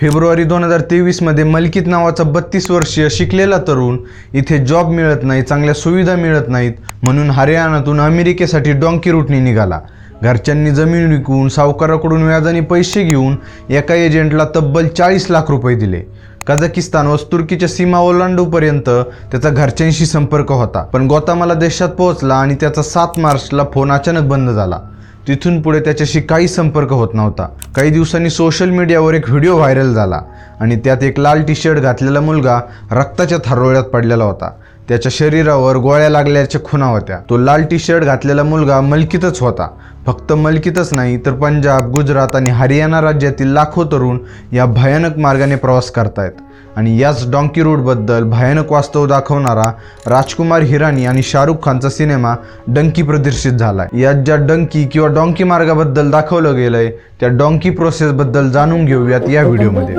February दोन हजार तेवीसमध्ये मलकीत नावाचा बत्तीस वर्षीय शिकलेला तरुण इथे जॉब मिळत नाही चांगल्या सुविधा मिळत नाहीत म्हणून हरियाणातून अमेरिकेसाठी डॉंकी रूटने निघाला. घरच्यांनी जमीन विकून सावकाराकडून व्याजाने पैसे घेऊन एका एजंटला तब्बल चाळीस लाख रुपये दिले. कझाकिस्तान व तुर्कीच्या सीमा ओलांडूपर्यंत त्याचा घरच्यांशी संपर्क होता. पण गोतामाला देशात पोहोचला आणि त्याचा सात मार्चला फोन अचानक बंद झाला. तिथून पुढे त्याच्याशी काही संपर्क होत नव्हता. काही दिवसांनी सोशल मीडियावर एक व्हिडिओ व्हायरल झाला आणि त्यात एक लाल टी शर्ट घातलेला मुलगा रक्ताच्या थारोळ्यात पडलेला होता. त्याच्या शरीरावर गोळ्या लागल्याच्या खुणा होत्या. तो लाल टी शर्ट घातलेला मुलगा मलकीतच होता. फक्त मलकीतच नाही तर पंजाब गुजरात आणि हरियाणा राज्यातील लाखो तरुण या भयानक मार्गाने प्रवास करतायत. आणि याच डॉंकी रोडबद्दल भयानक वास्तव दाखवणारा राजकुमार हिराणी आणि शाहरुख खानचा सिनेमा डंकी प्रदर्शित झाला यात ज्या डंकी किंवा डॉंकी मार्गाबद्दल दाखवलं गेलंय त्या डॉंकी प्रोसेसबद्दल जाणून घेऊयात या व्हिडिओमध्ये.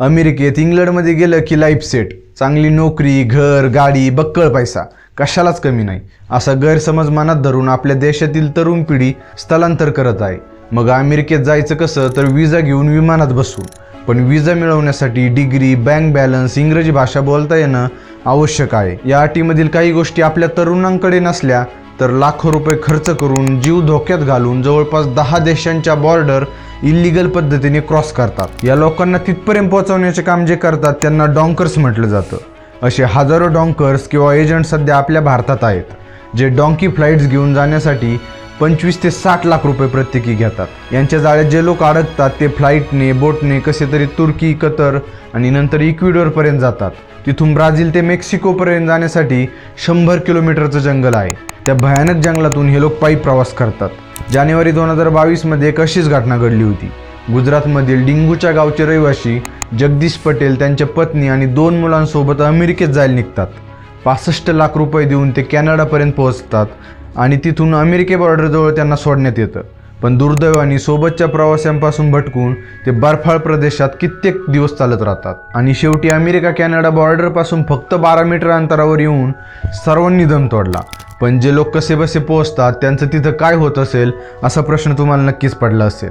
अमेरिकेत इंग्लंडमध्ये गेलं की लाईफ सेट चांगली नोकरी घर गाडी बक्कळ पैसा. कशालाच कमी नाही. असा गैरसमज मनात धरून आपल्या देशातील तरुण पिढी स्थलांतर करत आहे. मग अमेरिकेत जायचं कसं तर विजा घेऊन विमानात बसून. पण विजा मिळवण्यासाठी डिग्री बँक बॅलन्स इंग्रजी भाषा बोलता येणं आवश्यक आहे. या अटीमधील काही गोष्टी आपल्या तरुणांकडे नसल्या तर लाखो रुपये खर्च करून जीव धोक्यात घालून जवळपास दहा देशांच्या बॉर्डर इलिगल पद्धतीने क्रॉस करतात. या लोकांना तिथपर्यंत पोहोचवण्याचे काम जे करतात त्यांना डॉंकर्स म्हटलं जातं. असे हजारो डॉंकर्स किंवा एजंट सध्या आपल्या भारतात आहेत जे डॉंकी फ्लाईट्स घेऊन जाण्यासाठी पंचवीस ते साठ लाख रुपये प्रत्येकी घेतात. यांच्या जाळ्यात जे लोक अडकतात ते फ्लाईटने बोटने कसे तरी तुर्की कतर आणि नंतर इक्विडोरपर्यंत जातात. तिथून ब्राझील ते मेक्सिकोपर्यंत जाण्यासाठी शंभर किलोमीटरचं जंगल आहे. त्या भयानक जंगलातून हे लोक पायी प्रवास करतात. जानेवारी दोन हजार बावीसमध्ये एक अशीच घटना घडली होती. गुजरातमधील डिंगूच्या गावचे रहिवासी जगदीश पटेल त्यांच्या पत्नी आणि दोन मुलांसोबत अमेरिकेत जायला निघतात. पासष्ट लाख रुपये देऊन ते कॅनडापर्यंत पोहोचतात आणि तिथून अमेरिके बॉर्डरजवळ त्यांना सोडण्यात येतं. पण दुर्दैवाने सोबतच्या प्रवाशांपासून भटकून ते बर्फाळ प्रदेशात कित्येक दिवस चालत राहतात. आणि शेवटी अमेरिका कॅनडा बॉर्डरपासून फक्त बारा मीटर अंतरावर येऊन सर्वांनी दम तोडला. पण जे लोक कसे बसे पोहोचतात त्यांचं तिथं काय होत असेल असा प्रश्न तुम्हाला नक्कीच पडला असेल.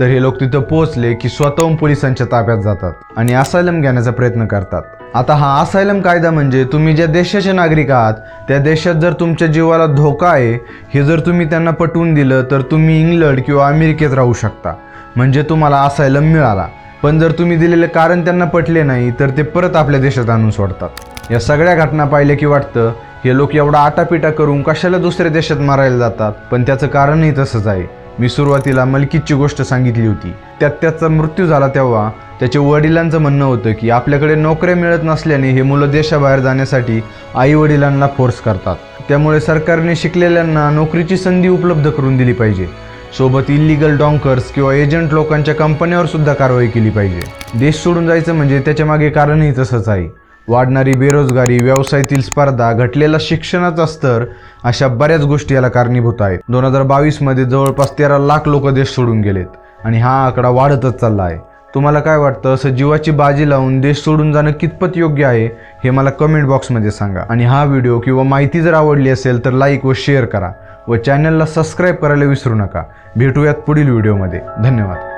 तर हे लोक तिथं पोहोचले की स्वतःहून पोलिसांच्या ताब्यात जातात आणि असायलम घेण्याचा प्रयत्न करतात. आता हा असायलम कायदा म्हणजे तुम्ही ज्या देशाचे नागरिक आहात त्या देशात जर तुमच्या जीवाला धोका आहे हे जर तुम्ही त्यांना पटवून दिलं तर तुम्ही इंग्लंड किंवा अमेरिकेत राहू शकता. म्हणजे तुम्हाला असायलम मिळाला. पण जर तुम्ही दिलेले कारण त्यांना पटले नाही तर ते परत आपल्या देशात आणून सोडतात. या सगळ्या घटना पाहिल्या की वाटतं हे लोक एवढा आटापिटा करून कशाला दुसऱ्या देशात मारायला जातात? पण त्याचं कारणही तसंच आहे. मी सुरुवातीला मलकीतची गोष्ट सांगितली होती. त्यात त्याचा मृत्यू झाला तेव्हा त्याच्या वडिलांचं म्हणणं होतं की आपल्याकडे नोकऱ्या मिळत नसल्याने हे मुलं देशाबाहेर जाण्यासाठी आई वडिलांना फोर्स करतात. त्यामुळे सरकारने शिकलेल्यांना नोकरीची संधी उपलब्ध करून दिली पाहिजे. सोबत इलिगल डॉंकर्स किंवा एजंट लोकांच्या कंपन्यावर सुद्धा कारवाई केली पाहिजे. देश सोडून जायचं म्हणजे त्याच्यामागे कारणही तसंच आहे. वाढणारी बेरोजगारी व्यवसायातील स्पर्धा घटलेला शिक्षणाचा स्तर अशा बऱ्याच गोष्टी याला कारणीभूत आहेत. दोन हजार बावीसमध्ये जवळपास तेरा लाख लोक देश सोडून गेलेत आणि हा आकडा वाढतच चालला आहे. तुम्हाला काय वाटतं? असं जीवाची बाजी लावून देश सोडून जाणं कितपत योग्य आहे हे मला कमेंट बॉक्समध्ये सांगा. आणि हा व्हिडिओ किंवा माहिती जर आवडली असेल तर लाईक व शेअर करा व चॅनलला सबस्क्राईब करायला विसरू नका. भेटूयात पुढील व्हिडिओमध्ये. धन्यवाद.